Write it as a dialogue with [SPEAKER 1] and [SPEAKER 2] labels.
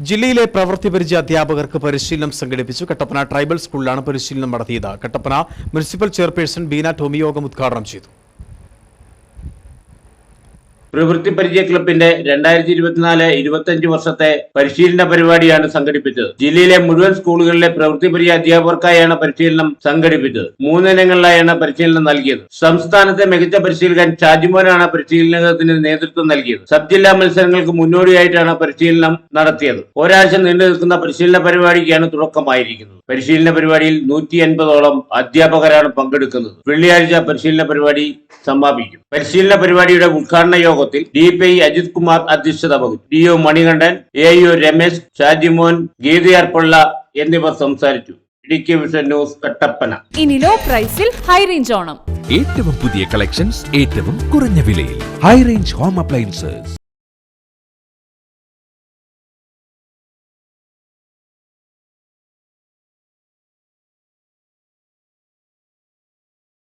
[SPEAKER 1] ജില്ലയിലെ പ്രവൃത്തി പരിചയ അധ്യാപകർക്ക് പരിശീലനം സംഘടിപ്പിച്ചു. കട്ടപ്പന ട്രൈബൽ സ്കൂളിലാണ് പരിശീലനം നടത്തിയത്. കട്ടപ്പന മുനിസിപ്പൽ ചെയർപേഴ്സൺ ബീന ടോമി യോഗം ഉദ്ഘാടനം ചെയ്തു.
[SPEAKER 2] പ്രവൃത്തി പരിചയ ക്ലബിന്റെ രണ്ടായിരത്തി ഇരുപത്തിനാല് ഇരുപത്തിയഞ്ച് വർഷത്തെ പരിശീലന പരിപാടിയാണ് സംഘടിപ്പിച്ചത്. ജില്ലയിലെ മുഴുവൻ സ്കൂളുകളിലെ പ്രവൃത്തി പരിചയ അധ്യാപകർക്കായാണ് പരിശീലനം സംഘടിപ്പിച്ചത്. മൂന്നിനങ്ങളിലായാണ് പരിശീലനം നൽകിയത്. സംസ്ഥാനത്തെ മികച്ച പരിശീലകൻ ഷാജിമോനാണ് പരിശീലനത്തിന് നേതൃത്വം നൽകിയത്. സബ് ജില്ലാ മത്സരങ്ങൾക്ക് മുന്നോടിയായിട്ടാണ് പരിശീലനം നടത്തിയത്. ഒരാഴ്ച നീണ്ടു നിൽക്കുന്ന പരിശീലന പരിപാടിക്കാണ് തുടക്കമായിരിക്കുന്നത്. പരിശീലന പരിപാടിയിൽ നൂറ്റി അൻപതോളം അധ്യാപകരാണ് പങ്കെടുക്കുന്നത്. വെള്ളിയാഴ്ച പരിശീലന പരിപാടി സമാപിക്കും പരിശീലന പരിപാടിയുടെ ഉദ്ഘാടന യോഗത്തിൽ ഡി പി അജിത് കുമാർ അധ്യക്ഷത വഹിച്ചു. D O Manikandan A U Ramesh Shajimon ഗീതയാർപിള്ള എന്നിവർ സംസാരിച്ചു. Idukki vision news Kattappana.
[SPEAKER 3] ഇനി ലോ പ്രൈസിൽ ഹൈ റേഞ്ച് ഓണം.
[SPEAKER 4] ഏറ്റവും പുതിയ കളക്ഷൻസ് ഏറ്റവും കുറഞ്ഞ വിലയിൽ. High range home appliances